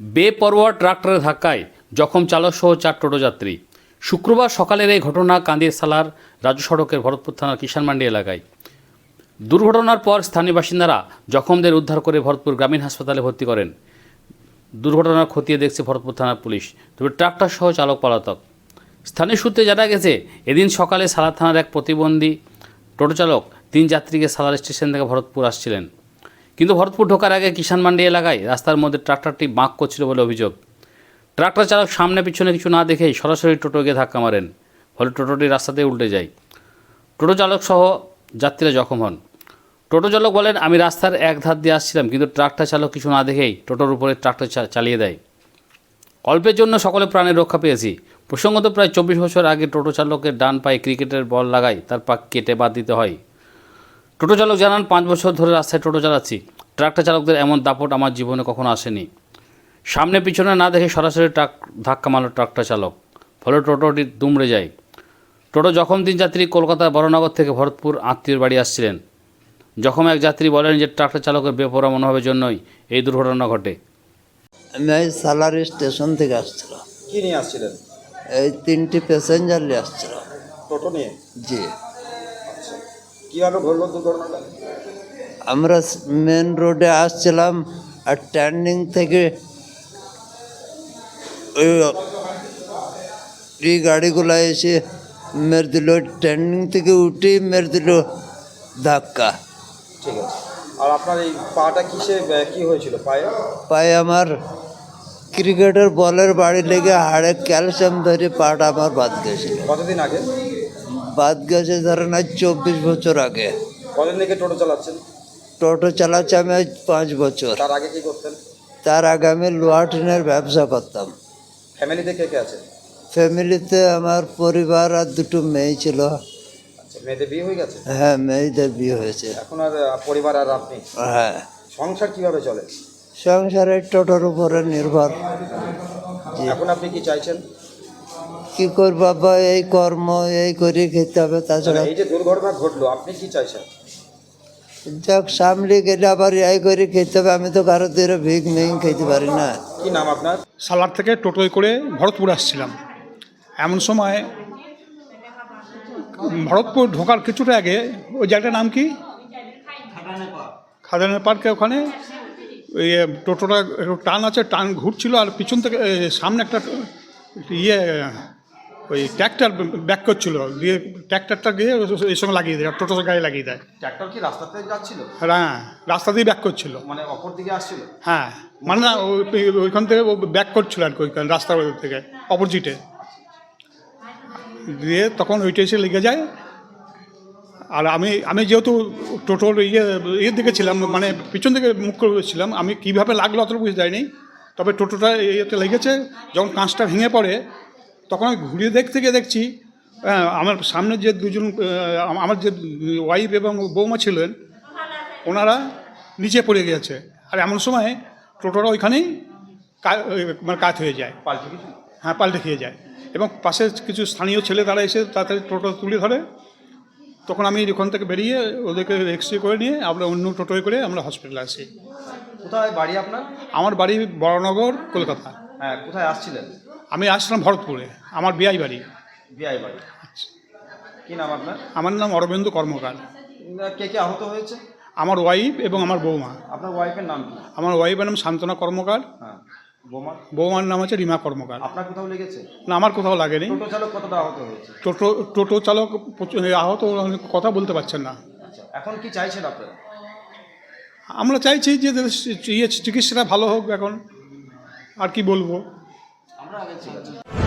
বেপরোয়া ট্রাক্টরের ধাক্কায় জখম চালক সহ চার টোটো যাত্রী শুক্রবার সকালের এই ঘটনা কান্দির সালার রাজ্য সড়কের ভরতপুর থানার কিষানমান্ডি এলাকায়। দুর্ঘটনার পর স্থানীয় বাসিন্দারা জখমদের উদ্ধার করে ভরতপুর গ্রামীণ হাসপাতালে ভর্তি করেন। দুর্ঘটনা খতিয়ে দেখছে ভরতপুর থানার পুলিশ, তবে ট্রাক্টর সহ চালক পলাতক। স্থানীয় সূত্রে জানা গেছে, এদিন সকালে সালার থানার এক প্রতিবন্ধী টোটো চালক তিন যাত্রীকে সালার স্টেশন থেকে ভরতপুর আসছিলেন। কিন্তু ভরতপুর ঢোকার আগে কিষান মান্ডি এলাকায় রাস্তার মধ্যে ট্রাক্টরটি বাঁক করছিল বলে অভিযোগ। ট্রাক্টর চালক সামনে পিছনে কিছু না দেখেই সরাসরি টোটোকে ধাক্কা মারেন, ফলে টোটোটি রাস্তাতে উল্টে যায়। টোটো চালক সহ যাত্রীরা জখম হন। টোটো চালক বলেন, আমি রাস্তার এক ধার দিয়ে আসছিলাম, কিন্তু ট্রাক্টর চালক কিছু না দেখেই টোটোর উপরে ট্রাক্টর চালিয়ে দেয়। অল্পের জন্য সকলে প্রাণের রক্ষা পেয়েছি। প্রসঙ্গত প্রায় চব্বিশ বছর আগে টোটো চালকের ডান পায়ে ক্রিকেটের বল লাগায় তার পা কেটে বাদ দিতে হয়। টোটো চালক জানান, পাঁচ বছর ধরে রাস্তায় টোটো চালাচ্ছি। ট্রাক্টর চালকদের এমন দাপট আমার জীবনে কখনো আসেনি। সামনে পিছনে না দেখে সরাসরি ট্রাক ধাক্কা মারল ট্রাক্টর চালক। ফলে টোটোটি দুমড়ে যায়। টোটো জখম তিন যাত্রী কলকাতার বড়নগর থেকে ভরতপুর আত্মীয়র বাড়ি আসছিলেন জখম এক যাত্রী বলেন যে ট্রাক্টর চালকের বেপরা মনোভাবের জন্যই এই দুর্ঘটনা ঘটে। আমি এই সালারি স্টেশন থেকে আসছিলাম। কি নিয়ে আসছিলেন? এই তিনটি প্যাসেঞ্জার নিয়ে আসছিলাম। টোটো নিয়ে? জি। আচ্ছা। কীভাবে ঘটলো দুর্ঘটনাটা? আমরা মেন রোডে আসছিলাম আর টার্নিং থেকে ওই এই গাড়িগুলো এসে মেরে দিল। টার্নিং থেকে উঠে মেরে দিল ধাক্কা। ঠিক আছে। আর আপনার এই পাটা কিসে কি হয়েছিল পায়ে? পায়ে আমার ক্রিকেটের বলের বাড়ি লেগে হাড়ে ক্যালসিয়াম ধরে পাটা আমার বাদ গেছিল। কতদিন আগে? বাদ গেছে ধরেন আজ চব্বিশ বছর আগে। কতদিন থেকে টোটো চালাচ্ছেন? টোটো চালাচ্ছি আমি আজ পাঁচ বছর। তার আগে কি করতেন? তার আগে আমি লোহা টিনের ব্যবসা করতাম। ফ্যামিলিতে কে কে আছে? ফ্যামিলিতে আমার পরিবার আর দুটো মেয়ে ছিল। আচ্ছা মেয়েদের বিয়ে হয়ে গেছে? হ্যাঁ মেয়েদের বিয়ে হয়েছে। এখন আর পরিবার আর আপনি হ্যাঁ। সংসার কীভাবে চলে? সংসারে টোটোর উপরে নির্ভর। এখন আপনি কি চাইছেন? কি কর বাবা এই কর্ম এই করে খেতে হবে তাছাড়া এই যে দুর্ঘটনা ঘটলো আপনি কি চাইছেন? যাক সামনে গেলে আবার এই করে খেতে হবে। আমি তো কারও দিয়ে ভিক নেই খেতে পারি না। কি নাম আপনার? সালার থেকে টোটোয় করে ভরতপুর আসছিলাম। এমন সময় ভরতপুর ঢোকার কিছুটা আগে ওই জায়গাটার নাম কি? খাদানের পার্কে। ওখানে ওই টোটোটা একটু টান আছে টান ঘুরছিল আর পিছন থেকে সামনে একটা ইয়ে ওই ট্র্যাক্টর ব্যাক করছিল দিয়ে ট্র্যাক্টরটা গিয়ে এর সঙ্গে লাগিয়ে দেয় টোটোর গাড়ি লাগিয়ে দেয়। ট্র্যাক্টর কি রাস্তাতে যাচ্ছিল? হ্যাঁ রাস্তা দিয়ে ব্যাক করছিল। মানে অপর দিকে আসছিল? হ্যাঁ মানে না ওই- ওইখান থেকে ও ব্যাক করছিল আর কি ওইখান রাস্তার থেকে অপোজিটে। দিয়ে তখন ওইটা এসে লেগে যায়। আর আমি আমি যেহেতু টোটোর ইয়ে ইয়ের দিকে ছিলাম মানে পিছন দিকে মুখ করেছিলাম আমি কীভাবে লাগল অতটা বুঝতে যায়নি তবে টোটোটা ইয়েতে লেগেছে যখন কাঁচটা ভেঙে পড়ে তখন আমি ঘুরিয়ে দেখতে গিয়ে দেখছি হ্যাঁ, আমার সামনে যে দুজন আমার যে ওয়াইফ এবং বৌমা ছিলেন ওনারা নিচে পড়ে গিয়েছে। আর এমন সময় টোটোরা ওইখানেই মানে কাজ হয়ে যায়। পাল্টে হ্যাঁ পাল্টে খেয়ে যায়। এবং পাশে কিছু স্থানীয় ছেলে তারা এসে তাড়াতাড়ি টোটো তুলে ধরে। তখন আমি ওখান থেকে বেরিয়ে ওদেরকে এক্স করে নিয়ে আমরা অন্য টোটোয় করে আমরা হসপিটালে আসি। কোথায় বাড়ি আপনার? আমার বাড়ি বড়নগর কলকাতা। হ্যাঁ কোথায় আসছিলেন? আমি আসলাম ভরতপুরে আমার বিআই বাড়ি। বিআই বাড়ি। কি নাম আপনার? আমার নাম অরবিন্দ কর্মকার। কে কে আহত হয়েছে? আমার ওয়াইফ এবং আমার বৌমা। আপনার ওয়াইফের নাম কি? আমার ওয়াইফের নাম শান্তনা কর্মকার। হ্যাঁ। বোমা? বৌমার নাম হচ্ছে রিমা কর্মকার। আপনার কোথাও লেগেছে? না আমার কোথাও লাগেনি। টোটো চালক কতটা আহত হয়েছে? টোটো টোটো চালক আহত কথা বলতে পারছেন না। আচ্ছা এখন কি চাইছেন আপনারা? আমরা চাইছি যে ইয়ে চিকিৎসাটা ভালো হোক এখন। আর কি বলব? আছে